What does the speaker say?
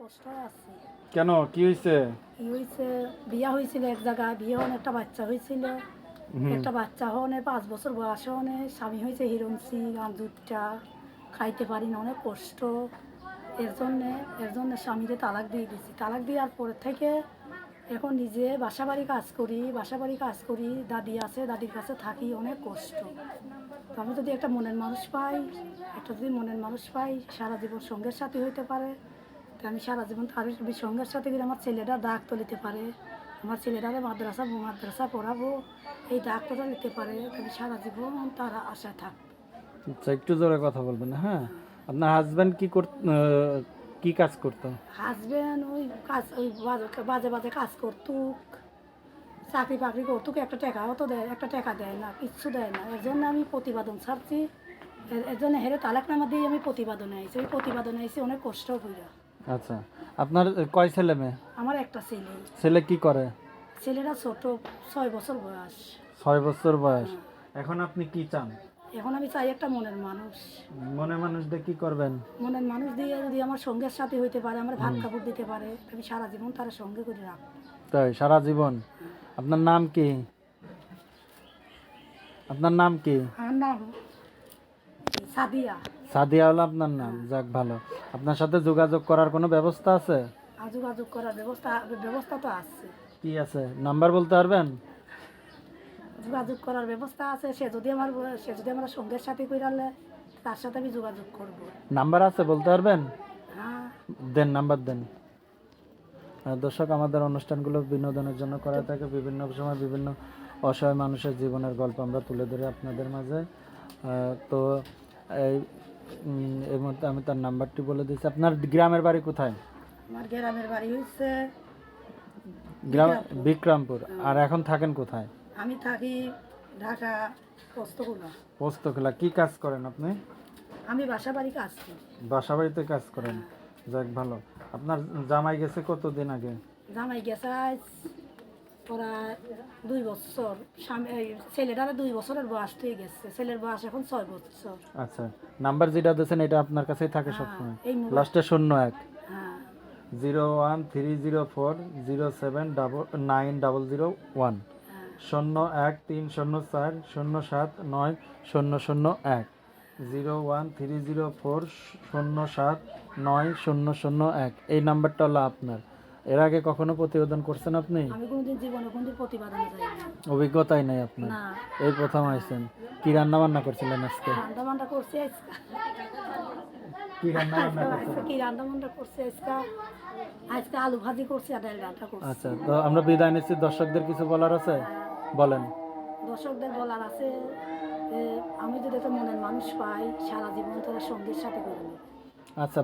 কষ্ট আছে। কেন? কি হয়েছে কি হয়েছে বিয়া হয়েছিল এক জায়গায় বিয়ে হন একটা বাচ্চা হয়েছিল একটা বাচ্চা হনে পাঁচ বছর বয়স হনে স্বামী হয়েছে হিরণসি দুধটা খাইতে পারি না অনেক কষ্ট। এর জন্যে এর জন্য স্বামীকে তালাক দিয়ে দিছি। তালাক দেওয়ার পর থেকে এখন নিজে বাসা বাড়ি কাজ করি বাসা বাড়ি কাজ করি দাদি আছে দাদির কাছে থাকি অনেক কষ্ট। আমি যদি একটা মনের মানুষ পাই একটা যদি মনের মানুষ পাই সারা জীবন সঙ্গের সাথে হইতে পারে। তো আমি সারা জীবন তার সঙ্গের সাথে গেলে আমার ছেলেটা ডাক তুলিতে পারে। আমার ছেলেটারে মাদ্রাসা মাদ্রাসা পড়াবো এই ডাক্তারটা নিতে পারে। আমি সারা জীবন তার আশায় থাকব আচ্ছা একটু জোরে কথা বলবেন হ্যাঁ? আপনার হাজব্যান্ড কি কর কি কাজ করতো? হাজব্যান্ড ওই কাজ ওই বাজে- বাজে কাজ করতুক চাকরি বাকরি করতুক একটা টাকাও তো দেয় একটা টাকা দেয় না কিচ্ছু দেয় না। এর জন্য আমি প্রতিবাদন ছাড়ছি। এর- এর জন্য হেরে তালাকনামা দিয়ে আমি প্রতিবেদনে আইছি। ওই প্রতিবেদনে আইছি অনেক কষ্ট হইয়া আচ্ছা। আপনার কয় ছেলে মেয়ে? আমার একটা ছেলে। ছেলে কি করে? ছেলেরা ছোট ছয় বছর বয়স। ছয় বছর বয়স। এখন আপনি কি চান? এখন আমি চাই একটা মনের মানুষ। মনের মানুষ দিয়ে কি করবেন? মনের মানুষ দিয়ে যদি আমার সঙ্গের সাথে হইতে পারে আমার ভাত কাপড় দিতে পারে আমি সারা জীবন তার সঙ্গে করে রাখব তাই সারা জীবন? আপনার নাম কি? আপনার নাম কি? আমার নাম সাদিয়া। সাদিয়া হলো আপনার নাম যাক ভালো। আপনার সাথে যোগাযোগ করার কোনো ব্যবস্থা আছে? যোগাযোগ করার ব্যবস্থা ব্যবস্থা তো আছে। কি আছে? নাম্বার বলতে পারবেন? যোগাযোগ করার ব্যবস্থা আছে। সে যদি আমার সে যদি আমার সঙ্গের সাথে কইরালে তার সাথে আমি যোগাযোগ করব। নাম্বার আছে বলতে পারবেন? হ্যাঁ। দেন নাম্বার দেন। দর্শক আমাদের অনুষ্ঠানগুলো বিনোদনের জন্য করা থাকে। বিভিন্ন সময় বিভিন্ন অসহায় মানুষের জীবনের গল্প আমরা তুলে ধরি আপনাদের মাঝে। তো এই মধ্যে আমি তার নাম্বারটি বলে দিচ্ছি আপনার গ্রামের বাড়ি কোথায়? আমার গ্রামের বাড়ি হচ্ছে গ্রাম বিক্রমপুর। আর এখন থাকেন কোথায়? আমি থাকি ঢাকা পোস্তগুলো পোস্তখোলা কি কাজ করেন আপনি? আমি বাসা বাড়ি কাজ করি। বাসা বাড়িতে কাজ করেন। যাক ভালো। আপনার জামাই গেছে কতদিন আগে? জামাই গেছে প্রায় দুই বছর। ছেলেটার দুই বছরের বয়স হয়ে গেছে। ছেলের বয়স এখন ছয় বছর। আচ্ছা নাম্বার যেটা দিয়েছেন এটা আপনার কাছেই থাকে সবসময়? লাস্টে শূন্য এক। হ্যাঁ। Zero one three zero four zero seven double nine double zero one. হ্যাঁ। শূন্য এক তিন শূন্য চার শূন্য সাত নয় শূন্য শূন্য এক। Zero one three zero four শূন্য সাত নয় শূন্য শূন্য এক। এই নাম্বারটা হলো আপনার। এর আগে কখনো প্রতিবেদন করছেন আপনি? আমি কোনোদিন জীবনে কোনোদিন প্রতিবাদনে যাই অভিজ্ঞতাই নাই আপনার। না। এই প্রথম আইছেন। কি রান্না বান্না করছিলেন আজকে? রান্না বান্না করছি আজকে। কি রান্না বান্না কি রান্না বান্না করছি আজকে? আজকে আলু ভাজি করছি আর ডাল রান্না করছি। আচ্ছা তো আমরা বিদায় নিচ্ছি। দর্শকদের কিছু বলার আছে? বলেন। দর্শকদের বলার আছে আমি যদি একটা মনের মানুষ পাই সারা জীবন তারা সঙ্গীর সাথে করে আচ্ছা